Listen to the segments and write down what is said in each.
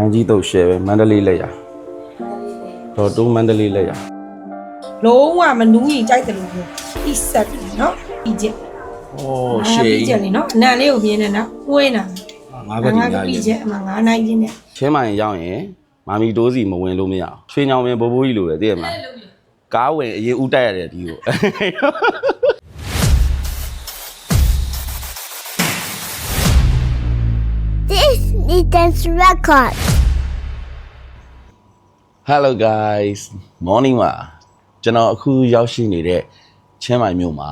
နန်းကြီးတော့ရှယ်ပဲမန္တလေးလက်ရတော့တူးမန္တလေးလက်ရလုံးဝမနူးရင်ကြိုက်တယ်လို့ပြောဒီဆက်တယ်နော်ဒီချက်โอ้ရှယ်ဒီချက်လေနော်အနံလေးကိုမြင်နေနော်ဝင်းတာငါးဘက်ဒီငါများကပြီးကြီးချက်အမှငါးနိုင်ချင်းနဲ့ချင်းမိုင်ရောက်ရင်မာမီတိုးစီမဝင်လို့မရအောင်ရွှေညောင်ပင်ဘိုးဘိုးကြီးလိုပဲသိရမလားကားဝင်အရင်ဥတက်ရတယ်ဒီကို This is dance record. Hello guys morning ပါကျွန်တော်အခုရောက်ရှိနေတဲ့ချင်းမိုင်မြို့မှာ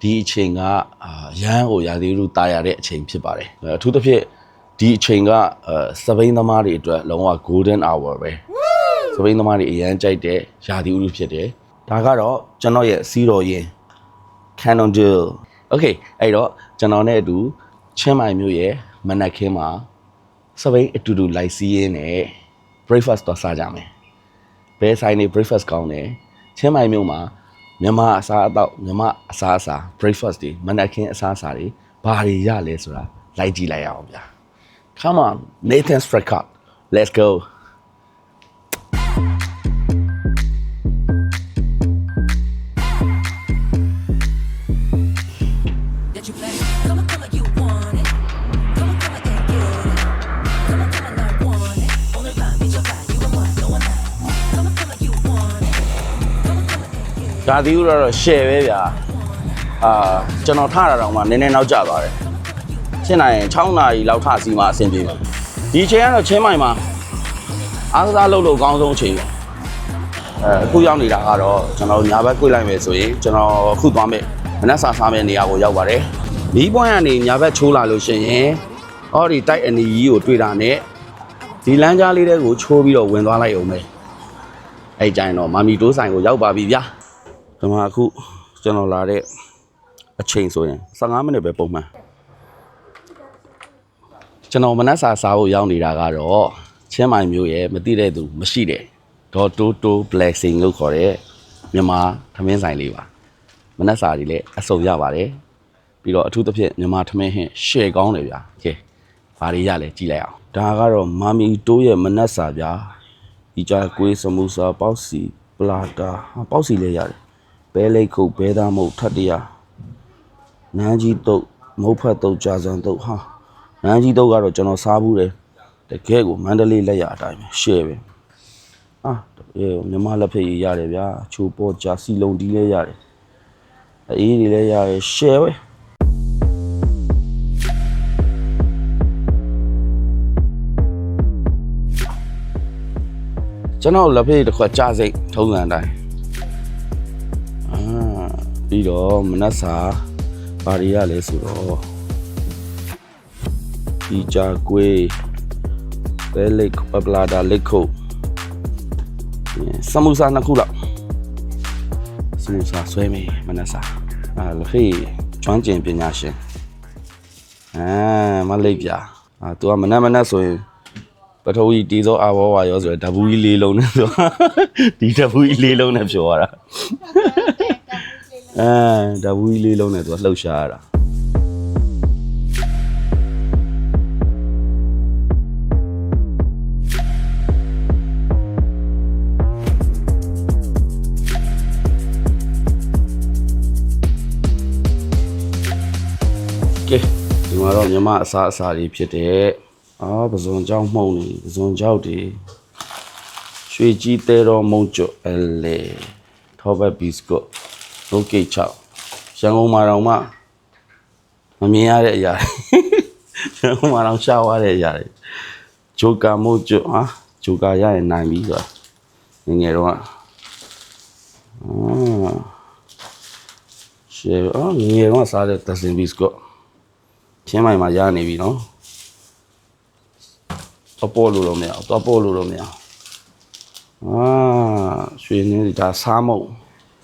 ဒီအချိန်ကအာရန်ကိုရာသီဥတုတာယာတဲ့အချိန်ဖြစ်ပါတယ်အထူးသဖြင့်ဒီအချိန်ကအဲစပိန်သမားတွေအတွက်လုံးဝ golden hour ပဲစပိန်သမားတွေအရန်ကြိုက်တဲ့ရာသီဥတုဖြစ်တယ်ဒါကတော့ကျွန်တော်ရဲ့စီးတော်ရင် Cannondale Okay အဲ့တော့ကျွန်တော်နဲ့အတူချင်းမိုင်မြို့ရဲ့မနက်ခင်းမှာ စပိန်အတူတူလိုက်စီးရင်းနဲ့ breakfast တော့စားကြမယ်။ဘယ်ဆိုင်နေ breakfast ကောင်းတယ်။ချင်းမိုင်မြို့မှာမြန်မာအစားအသောက်မြန်မာအစားအစာ breakfast တွေမနက်ခင်းအစားအစာတွေဘာတွေရလဲဆိုတာလိုက်ကြည့်လိုက်ရအောင်ဗျာ။ Come on Nathan's Fred Cup let's go ဒါဒီဥတော့ share ပဲဗျာအာကျွန်တော်ထတာတော့မှနည်းနည်းနောက်ကျသွားတယ်ရှင်းနိုင်ရင်6နာရီလောက်ထစီမှအဆင်ပြေမှာဒီအချိန်ကတော့ချင်းမိုင်မှာအားကစားလုပ်လို့အကောင်းဆုံးအချိန်ပဲအဲအခုရောက်နေတာကတော့ကျွန်တော်ညာဘက်꿰လိုက်မယ်ဆိုရင်ကျွန်တော်အခုသွားမယ်မနက်စာစားမယ့်နေရာကိုရောက်ပါတယ်မီးပွိုင်းကနေညာဘက်ချိုးလာလို့ရှိရင်အော်ဒီတိုက်အနီကြီးကိုတွေ့တာနဲ့ဒီလမ်းကြားလေးတွေကိုချိုးပြီးတော့ဝင်သွားလိုက်အောင်ပဲအဲ့ကြိုင်တော့မာမီတိုးဆိုင်ကိုရောက်ပါပြီဗျာ ဒီမှာအခုကျွန်တော်လာတဲ့အချိန်ဆိုရင်15မိနစ်ပဲပုံမှန်ကျွန်တော်မနက်စာစားဖို့ရောက်နေတာကတော့ချင်းမိုင်မျိုးရဲ့မသိတဲ့သူမရှိတဲ့ဒေါ်တိုးတိုး blessing လို့ခေါ်တဲ့မြန်မာသမင်းဆိုင်လေးပါမနက်စာတွေလည်းအစုံရပါတယ်ပြီးတော့အထူးသဖြင့်မြန်မာသမင်းဟင်းရှယ်ကောင်းတယ်ဗျာကဲဘာတွေရလဲကြည့်လိုက်အောင်ဒါကတော့မာမီတိုးရဲ့မနက်စာဗျာဒီကြကွေးစမူစာပေါက်စီပလာတာဟာပေါက်စီလည်းရတယ် ဘဲလိတ်ခုတ်ဘဲသားမုတ်ထတ်တရနန်းကြီးတုတ်မုတ်ဖတ်တုတ်ကြာစံတုတ်ဟာနန်းကြီးတုတ်ကတော့ကျွန်တော်စားဘူးတယ်တကယ်ကိုမန္တလေးလက်ရအတိုင်းပဲရှယ်ပဲအာအေးမြမလက်ဖက်ရည်ရတယ်ဗျာချိုးပေါ်ကြာစီလုံးတီးလည်းရတယ်အေးတွေလည်းရတယ်ရှယ်ပဲကျွန်တော်လက်ဖက်ရည်တစ်ခွက်ကြာစိတ်ထုံးစံအတိုင်းအာ ပြီးတော့မနက်စာဘာတွေရလဲဆိုတော့ဒီကြာကွေးဘဲလိတ်ပပလာဒါလိတ်ခုတ်စမူစာနှစ်ခုလောက်စမူစာဆွဲမေးမနက်စာအာလဖေးကျွမ်းကျင်ပညာရှင်အာမလိတ်ပြအာ तू ကမနက်မနက်ဆိုရင်ပထဝီတီသောအာဘောဝါရောဆိုရယ်ဓဘူးကြီးလေးလုံးနဲ့ဆိုဒီဓဘူးကြီးလေးလုံးနဲ့ပြောရတာ အဲဓဘူးကြီးလေးလုံးနဲ့သူကလှုပ်ရှားရတာကဲဒီမှာတော့မြမအစားအစာတွေဖြစ်တဲ့အာပဇွန်ကြောင်းမှုန့်နေပဇွန်ကြောက်တွေရွှေကြီးတဲတော်မုံကျွတ်အလေထောဘတ်ဘီစကွတ် road gate 6ရန်ကုန်မှာတော့မှမမြင်ရတဲ့အရာတွေရန်ကုန်မှာတော့ရှားသွားတဲ့အရာတွေဂျိုကာမို့ဂျိုဟာဂျိုကာရရင်နိုင်ပြီဆိုတာငငယ်တော့อ่ะရှယ်အော်ငငယ်တော့စားတဲ့တဆင်ဘီစကော့ချင်းမိုင်မှာရနေပြီနော်အပေါ်လို့တော့မရအောင်အပေါ်လို့တော့မရအောင်အာရွှေနေဒါစားမုတ်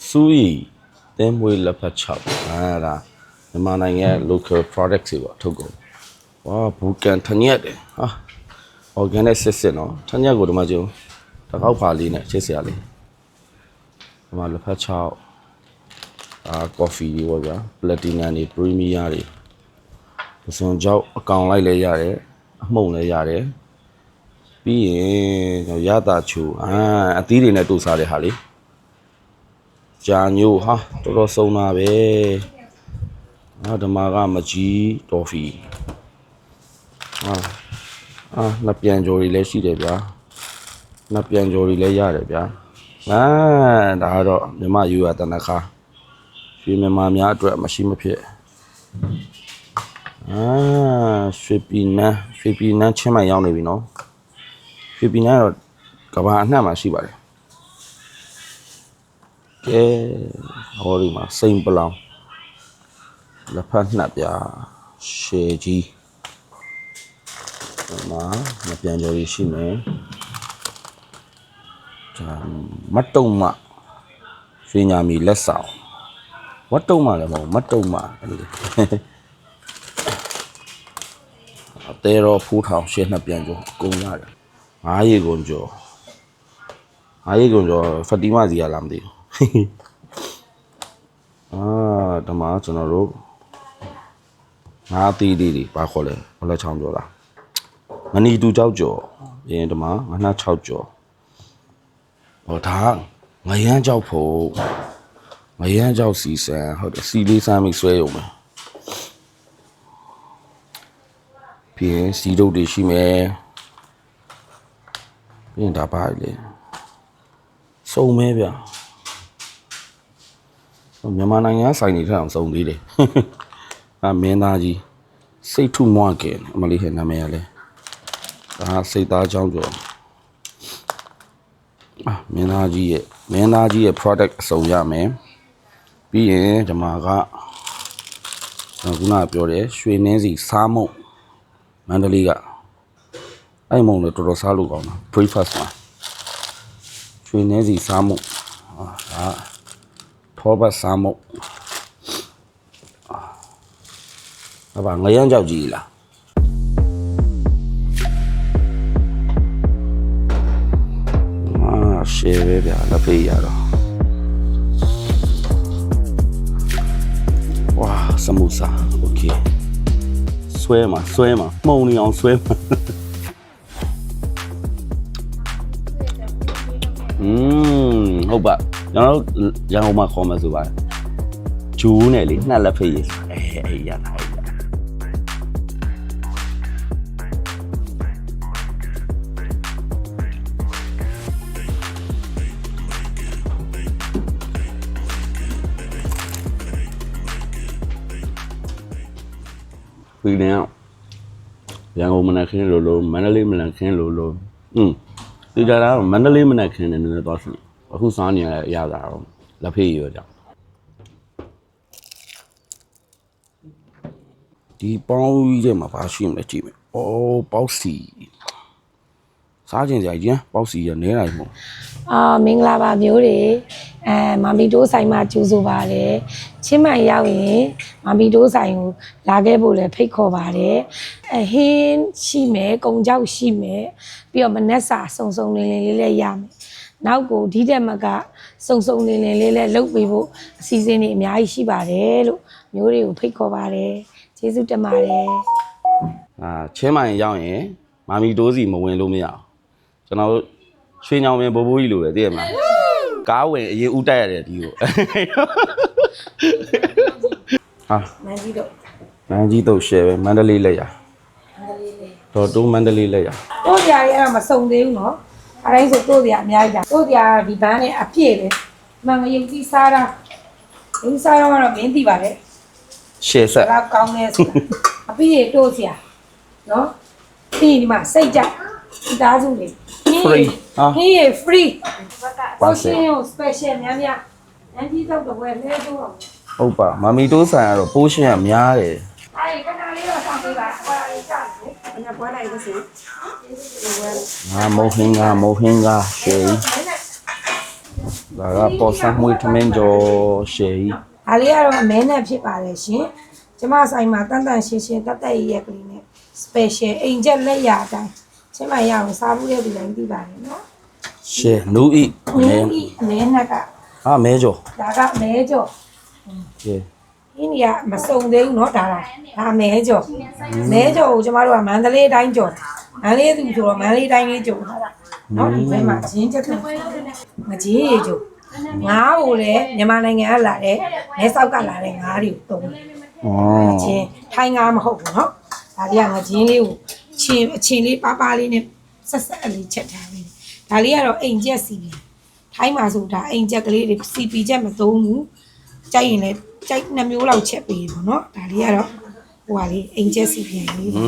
စူးရီ တဲမွေးလက်ဖက်ချောက်အာဒါမြန်မာနိုင်ငံရဲ့ local products တွေပေါ့ထုတ်ကုန်ဝါဘူကန်ထညက်တယ်ဟာ organic စစ်စစ်နော်ထညက်ကိုဒီမှာကျုံတစ်ခေါက်ဖာလေးနဲ့ချစ်စရာလေးဒီမှာလက်ဖက်ချောက်အာ coffee တွေပေါ့ဗျာ platinum တွေ premier တွေပစွန်ကြောက်အကောင်လိုက်လဲရတယ်အမှုန့်လဲရတယ်ပြီးရင်ကျွန်တော်ရတာချူအာအသီးတွေနဲ့တူစားတဲ့ဟာလေ ကြာညိုဟာတော်တော်ဆုံးတာပဲအာဓမ္မကမကြီးတော်ဖီအာအာနှစ်ပြန်ကြော်တွေလည်းရှိတယ်ဗျာနှစ်ပြန်ကြော်တွေလည်းရတယ်ဗျာအာဒါကတော့မြမယူရတနခါရွှေမြမများအတွက်မရှိမဖြစ်အာရွှေပြည်နန်းရွှေပြည်နန်းချင်းမှရောက်နေပြီနော်ရွှေပြည်နန်းတော့ကဘာအနှံ့မှာရှိပါတယ် ကဲဟောဒီမှာစိန်ပလောင်လက်ဖက်နှပ်ပြရှေကြီးဒီမှာမပြန်ကြော်ရရှိမယ်ဒါမတ်တုံမရွှေညာမီလက်ဆောင်ဝတ်တုံမလည်းမဟုတ်မတ်တုံမအဲ့ဒီအသေးရောဖူးထောင်ရှင်းနှစ်ပြန်ကျော်အကုန်ရတယ်ငါးရေကုန်ကျော်ငါးရေကုန်ကျော်ဖတီမာစီရလားမသိဘူး အာဓမ္မကျွန်တော်တို့ငါးတီးလေးတွေဘာခေါ်လဲဘလက်ချောင်းကျော်လားငနီတူကြောက်ကျော်ပြီးရင်ဓမ္မငါးနှ6ကျော်ဟောဒါငရမ်းကြောက်ဖို့ငရမ်းကြောက်စီဆန်ဟုတ်တယ်စီလေးစမ်းပြီးဆွဲရုံပဲပြီးရင်စီတုတ်တွေရှိမယ်ပြီးရင်ဒါပါလေစုံမဲဗျဟို မြန်မာနိုင်ငံဆိုင်နေထအောင်စုံသေးတယ်အမင်းသားကြီးစိတ်ထုမွားကဲအမလေးရဲ့နာမည်ရလဲဒါစိတ်သားချောင်းကျော်အာမင်းသားကြီးရဲ့မင်းသားကြီးရဲ့ product အစုံရမယ်ပြီးရင်ဒီမှာကကျွန်တော်ခုနကပြောတယ်ရွှေနှင်းစီစားမုံမန္တလေးကအဲ့မုံလည်းတော်တော်စားလို့ကောင်းတာ breakfast မှာရွှေနေစီစားမှုဟာဒါ ထောပတ်စားမှုအာဘာငရမ်းကြောက်ကြီးလားအာရှယ်ပဲဗျာလက်ဖေးရတော့ဝါစမူစာโอเค ဆွဲမှာဆွဲမှာမှုံနေအောင်ဆွဲမှာอืมဟုတ်ပါ ကျွန်တော်တို့ရန်ကုန်မှာခေါ်မှာဆိုပါဂျူးနဲ့လေနှက်လက်ဖိတ်ရေးအဲအဲရတာအဲ့ဒါပြီးနေအောင်ရန်ကုန်မနက်ခင်းလိုလိုမန္တလေးမနက်ခင်းလိုလိုอืมဒီကြတာတော့မန္တလေးမနက်ခင်းနဲ့နည်းနည်းသွားရှိ အခုစားနေရရတာတော့လက်ဖေးရောကြောင့်ဒီပေါင်းကြီးထဲမှာဘာရှိမလဲကြည့်မယ်။အော်ပေါက်စီစားခြင်းကြရင်ပေါက်စီရနဲနိုင်မို့အာမင်္ဂလာပါမျိုးတွေအဲမမီတိုးဆိုင်မှာကျူဆိုပါတယ်ချင်းမိုင်ရောက်ရင်မမီတိုးဆိုင်ကိုလာခဲ့ဖို့လည်းဖိတ်ခေါ်ပါတယ်အဟင်းရှိမယ်ကုံကြောက်ရှိမယ်ပြီးတော့မနက်စာစုံစုံလင်းလင်းလေးလည်းရမယ် နောက်ကိုဒီတက်မကစုံစုံလင်းလင်းလေးလည်းလုပ်ပေးဖို့အစီအစဉ်တွေအများကြီးရှိပါတယ်လို့မျိုးတွေကိုဖိတ်ခေါ်ပါတယ်ကျေးဇူးတင်ပါတယ်အာချင်းမိုင်ရောက်ရင်မာမီတိုးစီမဝင်လို့မရအောင်ကျွန်တော်တို့ရွှေညောင်ပင်ဘိုးဘိုးကြီးလိုပဲသိရမလားကားဝင်အရင်ဥတိုက်ရတယ်ဒီကိုဟာမန်းကြီးတို့မန်းကြီးတော့ရှယ်ပဲမန္တလေးလက်ရတော်တိုးမန္တလေးလက်ရတို့ကြရအဲ့ဒါမစုံသေးဘူးနော် အတိုင်းဆိုတို့ကြအများကြီးတာတို့ကြဒီဘန်းနဲ့အပြည့်ပဲမငရုတ်ကြီးစားတာဒီစားတော့ကတော့မင်းသိပါတယ်ရှယ်ဆက်ဘယ်တော့ကောင်းလဲဆိုတာအပြည့်တို့စရာနော်ပြီးဒီမှာစိတ်ကြဒီသားစုလေး Free ဟာဟင်းရ free ပါဘာစေရှင်ကို special များများအန်တီတော့တော့ဝယ်လဲတော့ဟုတ်ပါမမီတိုးဆိုင်ကတော့ပိုးရှင်ကများတယ်အဲ့ဒီခဏလေးတော့ဆောင်ပေးပါဟောလေးကြားတယ်အညာပွဲလိုက်လို့စီ ငါမုံဟင်းကမုံဟင်းကရှယ်ကြီးဒါကပေါ်ဆန်းမွေးထမင်းကျော်ရှယ်ကြီး ဒါလေးကတော့အမဲနဲ့ဖြစ်ပါတယ်ရှင်ကျမဆိုင်မှာတန်တန်ရှင်းရှင်းတက်တက်ရရက်ကလေးနဲ့ special အိမ်ချက်လက်ရအတိုင်းချင်းမရအောင်စားဘူးတဲ့ဒီတိုင်းသိပါတယ်နော် ရှယ်နူဤ ။ မဲ ဒီအမဲနဲ့က ဟာမဲကျော် ဒါကမဲကြော် ကဲ ။ဒီနေရာမစုံသေးဘူးเนาะဒါကဒါမဲကြော်။မဲကြော်ကိုကျမတို့ကမန္တလေးအတိုင်းကြော်တယ် မန္တလေးသူဆိုတော့မန္တလေးတိုင်းလေးကြုံလာတာနော်ဒီဘက်မှာဂျင်းချက်ဖြစ်ငကြေးရေကြုံငါးကိုလည်းမြန်မာနိုင်ငံကလာတဲ့မဲဆောက်ကလာတဲ့ငါးတွေကိုတုံးဩဂျင်းထိုင်းငါးမဟုတ်ဘူးနော်ဒါလေးကငကြေးလေးကိုချင်းအချင်းလေးပါပါလေးနဲ့ဆက်ဆက်အလေးချက်ထားပေးတယ်ဒါလေးကတော့အိမ်ကျက်စီပဲထိုင်းမှာဆိုတာအိမ်ကျက်ကလေးတွေစီပီကျက်မသုံးဘူးကြိုက်ရင်လည်းကြိုက်နှမျိုးလောက်ချက်ပေးပေါ့နော်ဒါလေးကတော့ဟိုဟာလေးအိမ်ကျက်စီပြန်လေးပါ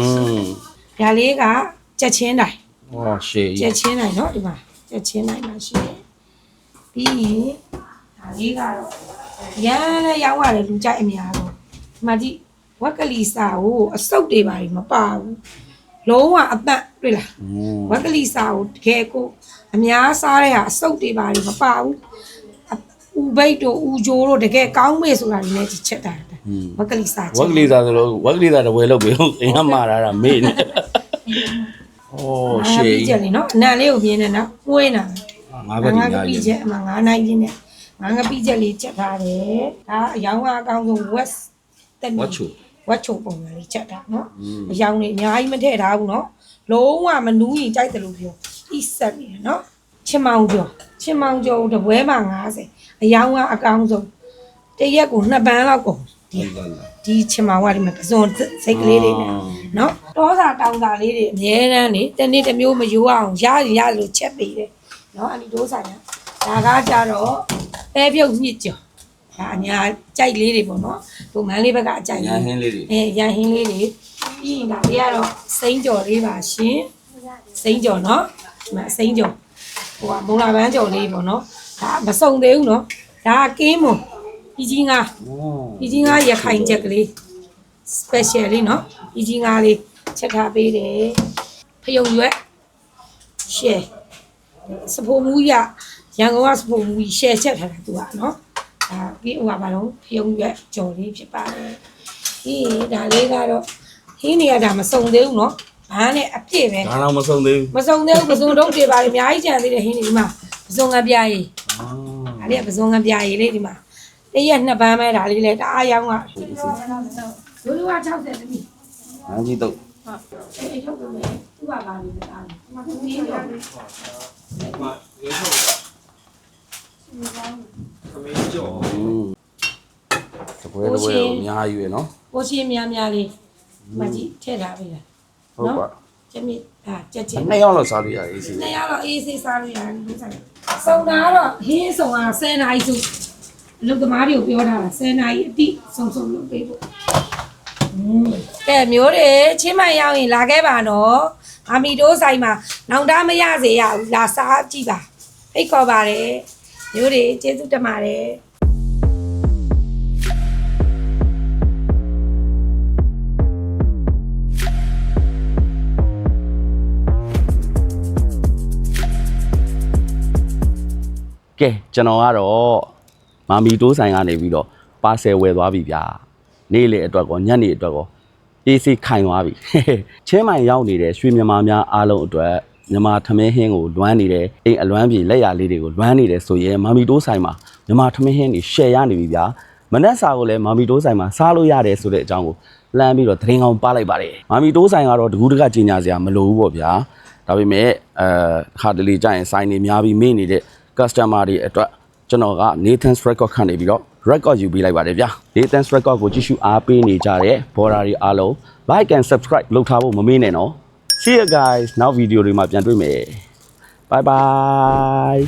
ဒါလေးက ကြက်ချင်းတိုင် ဩရှေ့ ကြက်ချင်းတိုင်เนาะဒီမှာကြက်ချင်းတိုင်မှာရှိတယ်ပြီးရင်ဒါလေးကတော့ရမ်းလည်းရောင်းရတယ်လူကြိုက်အများဆုံးဒီမှာကြည့်ဝက်ကလီစာကိုအစုပ်တွေပါမပါဘူးလုံးဝအပတ်တွေ့လား อืม ဝက်ကလီစာကိုတကယ်ကိုအများစားတဲ့ဟာအစုပ်တွေပါမပါဘူးအဦးဘိတ်တို့ဦးဂျိုးတို့တကယ်ကောင်းမေဆိုတာတွေလည်းချက်တာတယ်ဝက်ကလီစာချက် ဝက်ကလေးသားဆိုတော့ဝက်ကလေးသားတဝဲလုပ်ပြီဟုတ်အင်းကမာတာတာမေ့နေ ဩရှေ့ပြီးချက်လေနော်အနံလေးကိုပြင်းနေနော်မှုေးနေတာငါးဘက်ဒီငါများကကြီးပြီးချက်အမှငါးနိုင်ချင်းနဲ့ငါငပိချက်လေးချက်ထားတယ်ဒါအယောင်ကအကောင်းဆုံး west တက်မီဝတ်ချူဝတ်ချုံပုံစံလေးချက်ထားနော်အယောင်လေးအများကြီးမထည့်ထားဘူးနော်လုံးဝမနူးရင်ကြိုက်တယ်လို့ပြောဤဆက်နေတယ်နော်ချင်မောင်ကျော်ချင်မောင်ကျော်တပွဲမှာ90အယောင်ကအကောင်းဆုံးတရက်ကိုနှစ်ပန်းလောက်ကုန် ဒီဒီချင်မောင်ကဒီမှာပစုံစိတ်ကလေးတွေနဲ့နော်တောစာတောင်စာလေးတွေအများတန်းနေတနေ့တစ်မျိုးမယိုးအောင်ရရင်ရလို့ချက်ပေးတယ်နော်အနီတိုးဆိုင်ကဒါကကြတော့ပဲပြုတ်ညစ်ကျော်ဒါအညာကြိုက်လေးတွေပေါ့နော်ဟိုမန်းလေးဘက်ကအကြိုက်ညာလေးဟင်းလေးတွေအဲရန်ဟင်းလေးတွေပြီးရင်ဒါလေးကတော့စိမ့်ကြော်လေးပါရှင်စိမ့်ကြော်နော်ဒီမှာစိမ့်ကြော်ဟိုကမုံလာပန်းကြော်လေးပေါ့နော်ဒါမစုံသေးဘူးနော်ဒါကကင်းမွန် ပြီးကြီးငါပြီးကြီးငါရခိုင်ချက်ကလေး special လေးနော်ပြီးကြီးငါလေးချက်ထားပေးတယ်ဖယုံရွက်ရှယ်စဖိုမူရရန်ကုန်ကစဖိုမူရှယ်ချက်ထားတာသူကနော်ဒါပြီးဟိုကဘာလို့ဖယုံရွက်ကြော်လေးဖြစ်ပါတယ်ဒီဒါလေးကတော့ဟင်းနေရတာမစုံသေးဘူးနော်ဘာနဲ့အပြည့်ပဲဒါတော့မဆုံးသေးဘူးမစုံသေးဘူးပစုံတော့တွေပါလေအများကြီးကြံသေးတယ်ဟင်းနေဒီမှာပစုံငပြားကြီးအာဒါလေးကပစုံငပြားကြီးလေးဒီမှာ တရက်နှစ်ပန်းပဲဒါလေးလဲတအားရောင်းကလူလူက60တမီနာကြီးတော့ဟုတ်အေးရုပ်ကမယ်သူ့ကပါလို့တားတယ်ဒီမှာသူကြီးရောဒီမှာရေထုတ်တာသမီးကြော်တပွဲတပွဲအများကြီးပဲနော်ကိုရှင်များများလေးမကြီးထည့်ထားပေးတာဟုတ်ပါကျမဒါကြက်ချင်းနှစ်ယောက်လောက်စားလို့ရအေးစေးနှစ်ယောက်လောက်အေးစေးစားလို့ရတယ်လို့ဆိုင်စုံတာတော့ဟင်းစုံတာ10နာရီစု အလုပ်သမားတွေကိုပြောထားတာ10နာရီအတိစုံစုံလုပ်ပေးဖို့ကဲမျိုးတွေချင်းမိုင်ရောက်ရင်လာခဲ့ပါနော်အာမီတိုးဆိုင်မှာနောင်တမရစေရဘူးလာစားကြည့်ပါဖိတ်ခေါ်ပါတယ်မျိုးတွေကျေးဇူးတင်ပါတယ်ကဲကျွန်တော်ကတော့ မာမီတိုးဆိုင်ကနေပြီးတော့ပါဆယ်ဝယ်သွားပြီဗျာနေ့လေအတွက်ကောညနေအတွက်ကောအေးစီခိုင်သွားပြီချင်းမိုင်ရောက်နေတဲ့ရွှေမြန်မာများအားလုံးအတွက်မြန်မာထမင်းဟင်းကိုလွမ်းနေတယ်အိမ်အလွမ်းပြေလက်ရလေးတွေကိုလွမ်းနေတယ်ဆိုရင်မာမီတိုးဆိုင်မှာမြန်မာထမင်းဟင်းတွေ share ရနေပြီဗျာမနက်စာကိုလည်းမာမီတိုးဆိုင်မှာစားလို့ရတယ်ဆိုတဲ့အကြောင်းကိုလှမ်းပြီးတော့သတင်းကောင်းပါလိုက်ပါတယ်မာမီတိုးဆိုင်ကတော့တကူးတကကြီးညာစရာမလိုဘူးပေါ့ဗျာဒါပေမဲ့အဲခါတလေကြာရင်ဆိုင်နေများပြီးမေ့နေတဲ့ customer တွေအတွက် ကျွန်တော်က Nathan's Record ခန့်နေပြီးတော့ record ယူပေးလိုက်ပါတယ်ဗျာ Nathan's Record ကိုကြည့်ရှုအားပေးနေကြတဲ့ border တွေအားလုံး like and subscribe လုပ်ထားဖို့မမေ့နဲ့နော် see you guys နောက်ဗီဒီယိုတွေမှာပြန်တွေ့မယ် bye bye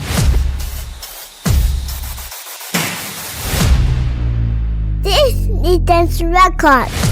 This is Nathan's record.